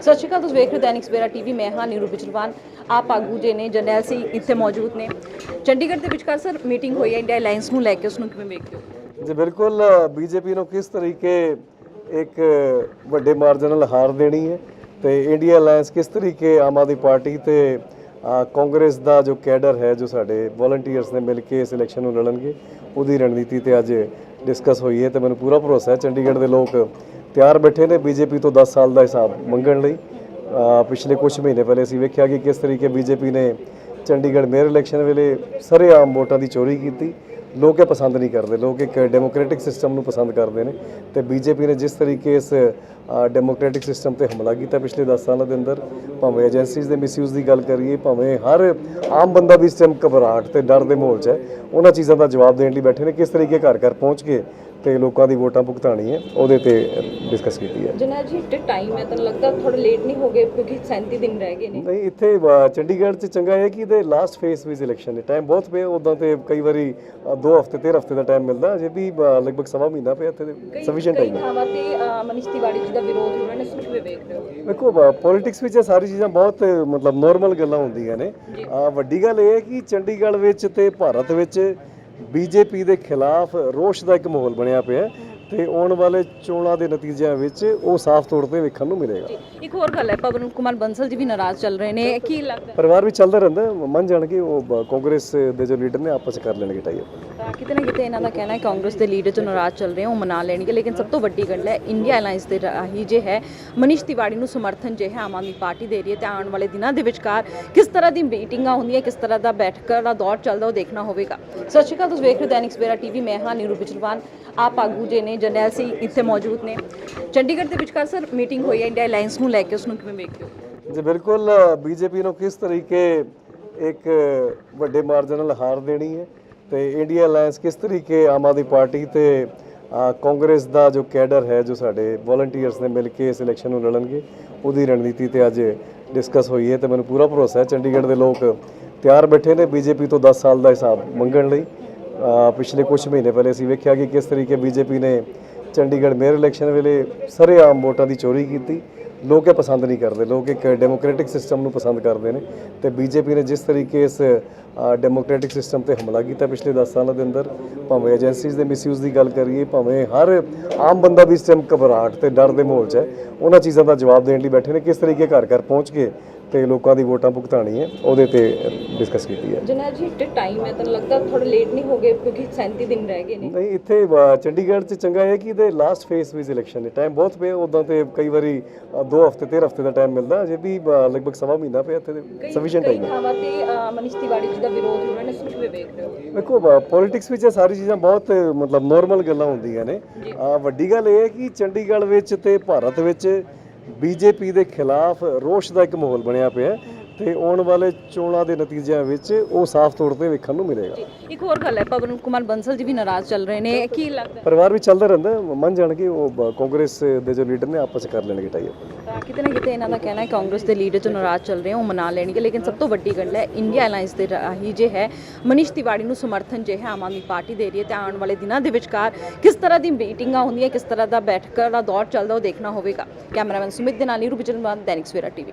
ਸਤਿ ਸ਼੍ਰੀ ਅਕਾਲ, ਤੁਸੀਂ ਵੇਖ ਰਹੇ ਹੋ ਦੈਨਿਕ ਸਵੇਰਾ ਟੀਵੀ, ਮੈਂ ਹਾਂ ਨੀਰੂ ਬਿਜਲਵਾਨ ਆਪ ਆਗੂ ਜੇ ਨੇ, ਜਰਨੈਲ ਸਿੰਘ ਇੱਥੇ ਮੌਜੂਦ ਨੇ। ਚੰਡੀਗੜ੍ਹ ਦੇ ਵਿਚਕਾਰ ਸਰ, ਮੀਟਿੰਗ ਹੋਈ ਹੈ, ਇੰਡੀਆ ਅਲਾਈਅੰਸ ਨੂੰ ਲੈ ਕੇ, ਉਸ ਨੂੰ ਕਿਵੇਂ ਵੇਖਦੇ ਹੋ? ਜੀ, ਬਿਲਕੁਲ ਬੀਜੇਪੀ ਨੂੰ ਕਿਸ ਤਰੀਕੇ ਇੱਕ ਵੱਡੇ ਮਾਰਜਨ ਨਾਲ ਹਾਰ ਦੇਣੀ ਹੈ ਤੇ ਇੰਡੀਆ ਅਲਾਈਅੰਸ ਕਿਸ ਤਰੀਕੇ ਆਮ ਆਦਮੀ ਪਾਰਟੀ ਤੇ ਕਾਂਗਰਸ ਦਾ ਜੋ ਕੈਡਰ ਹੈ, ਜੋ ਸਾਡੇ ਵੋਲੰਟੀਅਰਸ ਨੇ ਮਿਲ ਕੇ ਇਸ ਇਲੈਕਸ਼ਨ ਨੂੰ ਲੜਨਗੇ, ਉਹਦੀ ਰਣਨੀਤੀ ਤੇ ਅੱਜ ਡਿਸਕਸ ਹੋਈ ਹੈ ਤੇ ਮੈਨੂੰ ਪੂਰਾ ਭਰੋਸਾ ਹੈ। ਚੰਡੀਗੜ੍ਹ ਦੇ ਲੋਕ ਤਿਆਰ ਬੈਠੇ ਨੇ ਬੀਜੇਪੀ ਤੋਂ 10 ਸਾਲ ਦਾ ਹਿਸਾਬ ਮੰਗਣ ਲਈ। ਪਿਛਲੇ ਕੁਝ ਮਹੀਨੇ ਪਹਿਲੇ ਅਸੀਂ ਵੇਖਿਆ ਕਿ ਕਿਸ ਤਰੀਕੇ ਬੀਜੇਪੀ ਨੇ ਚੰਡੀਗੜ੍ਹ ਮੇਅਰ ਇਲੈਕਸ਼ਨ ਵੇਲੇ ਸਰੇਆਮ ਵੋਟਾਂ ਦੀ ਚੋਰੀ ਕੀਤੀ। ਲੋਕ ਇਹ ਪਸੰਦ ਨਹੀਂ ਕਰਦੇ। ਲੋਕ ਇੱਕ ਡੈਮੋਕ੍ਰੈਟਿਕ ਸਿਸਟਮ ਨੂੰ ਪਸੰਦ ਕਰਦੇ ਨੇ ਤੇ ਬੀਜੇਪੀ ਨੇ ਜਿਸ ਤਰੀਕੇ ਇਸ ਡੈਮੋਕ੍ਰੈਟਿਕ ਸਿਸਟਮ ਤੇ ਹਮਲਾ ਕੀਤਾ ਪਿਛਲੇ 10 ਸਾਲਾਂ ਦੇ ਅੰਦਰ, ਭਾਵੇਂ ਏਜੰਸੀਜ਼ ਦੇ ਮਿਸਯੂਜ਼ ਦੀ ਗੱਲ ਕਰੀਏ, ਭਾਵੇਂ ਹਰ ਆਮ ਬੰਦਾ ਵੀ ਇਸ ਟਾਈਮ ਘਬਰਾਹਟ ਤੇ ਡਰ ਦੇ ਮਾਹੌਲ 'ਚ ਹੈ। ਉਹਨਾਂ ਚੀਜ਼ਾਂ ਦਾ ਜਵਾਬ ਦੇਣ ਲਈ ਬੈਠੇ ਨੇ। ਕਿਸ ਤਰੀਕੇ ਘਰ ਘਰ ਪਹੁੰਚ ਕੇ ਤੇ ਲੋਕਾਂ ਦੀ ਵੋਟਾਂ ਭੁਗਤਾਣੀ ਹੈ ਉਹਦੇ ਤੇ ਡਿਸਕਸ ਕੀਤੀ ਹੈ। ਜਰਨੈਲ ਜੀ ਤੇ ਟਾਈਮ ਹੈ ਤਾਂ ਲੱਗਦਾ ਥੋੜਾ ਲੇਟ ਨਹੀਂ ਹੋ ਗਏ ਕਿਉਂਕਿ 37 ਦਿਨ ਰਹਿ ਗਏ ਨੇ? ਨਹੀਂ ਇੱਥੇ ਚੰਡੀਗੜ੍ਹ 'ਚ ਚੰਗਾ ਹੈ ਕਿ ਇਹਦੇ ਲਾਸਟ ਫੇਸ ਵਿੱਚ ਇਲੈਕਸ਼ਨ ਹੈ ਟਾਈਮ ਬਹੁਤ ਪਿਆ ਉਦਾਂ ਤੇ ਕਈ ਵਾਰੀ 2 ਹਫ਼ਤੇ 3 ਹਫ਼ਤੇ ਦਾ ਟਾਈਮ ਮਿਲਦਾ ਅਜੇ ਵੀ ਲਗਭਗ ਸਵਾ ਮਹੀਨਾ ਪਿਆ ਇੱਥੇ ਸਫੀਸ਼ੀਐਂਟ ਟਾਈਮ ਹੈ। ਥਾਵਾਂ ਤੇ ਮਨੀਸ਼ ਤਿਵਾੜੀ ਜੀ ਦਾ ਵਿਰੋਧ ਹੋ ਰਿਹਾ ਨੇ ਉਸ ਨੂੰ ਕਿਵੇਂ ਵੇਖਦੇ ਹੋ। ਦੇਖੋ ਪੋਲਿਟਿਕਸ ਵਿੱਚ ਇਹ ਸਾਰੀ ਚੀਜ਼ਾਂ ਬਹੁਤ ਮਤਲਬ ਨਾਰਮਲ ਗੱਲਾਂ ਹੁੰਦੀਆਂ ਨੇ। ਆ ਵੱਡੀ ਗੱਲ ਇਹ ਹੈ ਕਿ ਚੰਡੀਗੜ੍ਹ ਵਿੱਚ ਤੇ ਭਾਰਤ ਵਿੱਚ ਬੀਜੇਪੀ ਦੇ ਖਿਲਾਫ ਰੋਸ਼ ਦਾ ਇੱਕ ਮਾਹੌਲ ਬਣਿਆ ਪਿਆ ਹੈ। ਤੇ ਆਉਣ ਵਾਲੇ ਚੋਣਾਂ ਦੇ ਨਤੀਜਿਆਂ ਵਿੱਚ ਉਹ ਸਾਫ਼ ਤੌਰ ਤੇ ਵੇਖਣ ਨੂੰ ਮਿਲੇਗਾ। ਇੱਕ ਹੋਰ ਗੱਲ ਹੈ ਪਵਨ ਕੁਮਾਰ ਬੰਸਲ ਜੀ ਵੀ ਨਾਰਾਜ਼ ਚੱਲ ਰਹੇ ਨੇ ਕੀ ਲੱਗਦਾ? ਪਰਿਵਾਰ ਵੀ ਚੱਲਦਾ ਰਹਿੰਦਾ ਮੰਨ ਜਾਣਗੇ ਉਹ ਕਾਂਗਰਸ ਦੇ ਜੋ ਲੀਡਰ ਨੇ ਆਪਸ ਕਰ ਲੈਣਗੇ ਟਾਈ ਤਾਂ ਕਿਤੇ ਨਾ ਕਿਤੇ ਇਹਨਾਂ ਦਾ ਕਹਿਣਾ ਹੈ ਕਾਂਗਰਸ ਦੇ ਲੀਡਰ ਜੋ ਨਾਰਾਜ਼ ਚੱਲ ਰਹੇ ਉਹ ਮਨਾ ਲੈਣਗੇ ਲੇਕਿਨ ਸਭ ਤੋਂ ਵੱਡੀ ਗੱਲ ਹੈ ਇੰਡੀਆ ਅਲਾਈਅੰਸ ਦੇ ਰਾਹੀਂ ਜੇ ਹੈ ਮਨੀਸ਼ ਤਿਵਾੜੀ ਨੂੰ ਸਮਰਥਨ ਜੇ ਹੈ ਆਮ ਆਦਮੀ ਪਾਰਟੀ ਦੇ ਰਹੀ ਹੈ ਤੇ ਆਉਣ ਵਾਲੇ ਦਿਨਾਂ ਦੇ ਵਿਚਕਾਰ ਕਿਸ ਤਰ੍ਹਾਂ ਦੀ ਮੀਟਿੰਗਾਂ ਹੁੰਦੀਆਂ ਕਿਸ ਤਰ੍ਹਾਂ ਦਾ ਬੈਠਕਾਂ ਦਾ ਦੌਰ ਚੱਲਦਾ ਉਹ ਦੇਖਣਾ ਹੋਵੇਗਾ। ਸਤਿ ਸ਼੍ਰੀ ਅਕਾਲ ਤੁਸੀਂ ਵੇਖ ਰਹੇ ਹੋ ਦੈਨਿਕ ਸਵੇਰਾ ਟੀਵੀ ਮੈਂ ਹਾਂ ਨੀਰੂ ਬਿਜਲਵਾਨ ਆਪ ਆਗੂ ਜੇ ਨੇ ਜਰਨੈਲ ਸਿੰਘ ਇੱਥੇ ਮੌਜੂਦ ਨੇ। ਚੰਡੀਗੜ੍ਹ ਦੇ ਵਿਚਕਾਰ ਸਰ ਮੀਟਿੰਗ ਹੋਈ ਹੈ, ਇੰਡੀਆ ਅਲਾਈਅੰਸ ਨੂੰ ਲੈ ਕੇ ਉਸ ਨੂੰ ਕਿਵੇਂ ਵੇਖਦੇ ਹੋ? ਜੀ, ਬਿਲਕੁਲ ਬੀਜੇਪੀ ਨੂੰ ਕਿਸ ਤਰੀਕੇ ਇੱਕ ਵੱਡੇ ਮਾਰਜਨ ਨਾਲ ਹਾਰ ਦੇਣੀ ਹੈ ਤੇ ਇੰਡੀਆ ਅਲਾਈਅੰਸ ਕਿਸ ਤਰੀਕੇ ਆਮ ਆਦਮੀ ਪਾਰਟੀ ਤੇ ਕਾਂਗਰਸ ਦਾ ਜੋ ਕੈਡਰ ਹੈ, ਜੋ ਸਾਡੇ ਵੋਲੰਟੀਅਰਸ ਨੇ ਮਿਲ ਕੇ ਇਸ ਇਲੈਕਸ਼ਨ ਨੂੰ ਲੜਨਗੇ, ਉਹਦੀ ਰਣਨੀਤੀ ਤੇ ਅੱਜ ਡਿਸਕਸ ਹੋਈ ਹੈ ਤੇ ਮੈਨੂੰ ਪੂਰਾ ਭਰੋਸਾ ਹੈ। ਚੰਡੀਗੜ੍ਹ ਦੇ ਲੋਕ ਤਿਆਰ ਬੈਠੇ ਨੇ ਬੀਜੇਪੀ ਤੋਂ 10 ਸਾਲ ਦਾ ਹਿਸਾਬ ਮੰਗਣ ਲਈ। ਪਿਛਲੇ ਕੁਝ ਮਹੀਨੇ ਪਹਿਲੇ ਅਸੀਂ ਵੇਖਿਆ ਕਿ ਕਿਸ ਤਰੀਕੇ ਬੀਜੇਪੀ ਨੇ ਚੰਡੀਗੜ੍ਹ ਮੇਅਰ ਇਲੈਕਸ਼ਨ ਵੇਲੇ ਸਰੇਆਮ ਵੋਟਾਂ ਦੀ ਚੋਰੀ ਕੀਤੀ। ਲੋਕ ਇਹ ਪਸੰਦ ਨਹੀਂ ਕਰਦੇ। ਲੋਕ ਇੱਕ ਡੈਮੋਕ੍ਰੈਟਿਕ ਸਿਸਟਮ ਨੂੰ ਪਸੰਦ ਕਰਦੇ ਨੇ ਤੇ ਬੀਜੇਪੀ ਨੇ ਜਿਸ ਤਰੀਕੇ ਇਸ ਡੈਮੋਕ੍ਰੈਟਿਕ ਸਿਸਟਮ ਤੇ ਹਮਲਾ ਕੀਤਾ ਪਿਛਲੇ 10 ਸਾਲਾਂ ਦੇ ਅੰਦਰ ਭਾਵੇਂ ਏਜੰਸੀਜ਼ ਦੇ ਮਿਸਯੂਜ਼ ਦੀ ਗੱਲ ਕਰੀਏ ਭਾਵੇਂ ਹਰ ਆਮ ਬੰਦਾ ਵੀ ਇਸ ਟਾਈਮ ਘਬਰਾਹਟ ਤੇ ਡਰ ਦੇ ਮਾਹੌਲ 'ਚ ਹੈ ਉਹਨਾਂ ਚੀਜ਼ਾਂ ਦਾ ਜਵਾਬ ਦੇਣ ਲਈ ਬੈਠੇ ਨੇ ਕਿਸ ਤਰੀਕੇ ਘਰ ਘਰ ਪਹੁੰਚ ਕੇ ਤੇ ਲੋਕਾਂ ਦੀ ਵੋਟਾਂ ਭੁਗਤਾਣੀ ਹੈ ਉਹਦੇ ਤੇ ਡਿਸਕਸ ਕੀਤੀ ਹੈ। ਜਰਨੈਲ ਜੀ ਤੇ ਟਾਈਮ ਹੈ ਤਾਂ ਲੱਗਦਾ ਥੋੜਾ ਲੇਟ ਨਹੀਂ ਹੋ ਗਏ ਕਿਉਂਕਿ 37 ਦਿਨ ਰਹਿ ਗਏ ਨੇ। ਨਹੀਂ ਇੱਥੇ ਚੰਡੀਗੜ੍ਹ 'ਚ ਚੰਗਾ ਹੈ ਕਿ ਇਹਦੇ ਲਾਸਟ ਫੇਸ ਵਿੱਚ ਇਲੈਕਸ਼ਨ ਹੈ ਟਾਈਮ ਬਹੁਤ ਪਿਆ ਉਦਾਂ ਤੇ ਕਈ ਵਾਰੀ 2 ਹਫ਼ਤੇ 3 ਹਫ਼ਤੇ ਦਾ ਟਾਈਮ ਮਿਲਦਾ ਅਜੇ ਵੀ ਅ, ਲਗਭਗ ਸਵਾ ਮਹੀਨਾ ਪਿਆ ਇੱਥੇ ਸਫੀਸ਼ੀਐਂਟ ਟਾਈਮ ਹੈ। ਥਾਵਾਂ ਤੇ ਅ, ਮਨੀਸ਼ ਤਿਵਾੜੀ ਜੀ ਦਾ ਵਿਰੋਧ ਨੇ ਹੋ ਪੋਲਿਟਿਕਸ ਵਿੱਚ ਇਹ ਸਾਰੀ ਚੀਜ਼ਾਂ ਬਹੁਤ ਮਤਲਬ ਨਾਰਮਲ ਗੱਲਾਂ ਹੁੰਦੀਆਂ ਨੇ। ਆ ਵੱਡੀ ਗੱਲ ਇਹ ਹੈ ਕਿ ਚੰਡੀਗੜ੍ਹ ਵਿੱਚ ਤੇ ਭਾਰਤ ਵਿੱਚ ਬੀਜੇਪੀ ਦੇ ਖਿਲਾਫ ਰੋਸ਼ ਦਾ ਇੱਕ ਮਾਹੌਲ ਬਣਿਆ ਪਿਆ ਹੈ। ਤੇ ਆਉਣ ਵਾਲੇ ਚੋਣਾਂ ਦੇ ਨਤੀਜਿਆਂ ਵਿੱਚ ਉਹ ਸਾਫ਼ ਤੌਰ ਤੇ ਵੇਖਣ ਨੂੰ ਮਿਲੇਗਾ। ਇੱਕ ਹੋਰ ਗੱਲ ਹੈ ਪਵਨ ਕੁਮਾਰ ਬੰਸਲ ਜੀ ਵੀ ਨਾਰਾਜ਼ ਚੱਲ ਰਹੇ ਨੇ ਕੀ ਲੱਗਦਾ ਪਰਿਵਾਰ ਵੀ ਚੱਲਦਾ ਰਹਿੰਦਾ ਹੈ, ਮੰਨ ਜਾਣਗੇ ਉਹ ਕਾਂਗਰਸ ਦੇ ਜੋ ਲੀਡਰ ਨੇ ਆਪਸ ਕਰ ਲੈਣਗੇ ਟਾਈ ਕਿਤੇ ਨਾ ਕਿਤੇ ਇਹਨਾਂ ਦਾ ਕਹਿਣਾ ਹੈ ਕਾਂਗਰਸ ਦੇ ਲੀਡਰ ਜੋ ਨਾਰਾਜ਼ ਚੱਲ ਰਹੇ ਉਹ ਮਨਾ ਲੈਣਗੇ ਲੇਕਿਨ ਸਭ ਤੋਂ ਵੱਡੀ ਗੱਲ ਹੈ ਇੰਡੀਆ ਅਲਾਈਅੰਸ ਦੇ ਰਾਹੀਂ ਜੇ ਹੈ ਮਨੀਸ਼ ਤਿਵਾੜੀ ਨੂੰ ਸਮਰਥਨ ਜੇ ਹੈ ਆਮ ਆਦਮੀ ਪਾਰਟੀ ਦੇ ਰਹੀ ਹੈ ਤੇ ਆਉਣ ਵਾਲੇ ਦਿਨਾਂ ਦੇ ਵਿਚਕਾਰ ਕਿਸ ਤਰ੍ਹਾਂ ਦੀ ਮੀਟਿੰਗਾਂ ਹੁੰਦੀਆਂ ਕਿਸ ਤਰ੍ਹਾਂ ਦਾ ਬੈਠਕਾਂ ਦਾ ਦੌਰ ਚੱਲਦਾ ਉਹ ਦੇਖਣਾ ਹੋਵੇਗਾ। ਕੈਮਰਾਮੈਨ ਸੁਮਿਤ ਦੇ ਨਾਲ ਨੀਰੂ ਬਿਜਨਵਾਨ ਦੈਨਿਕ ਸਵੇਰਾ ਟੀਵੀ।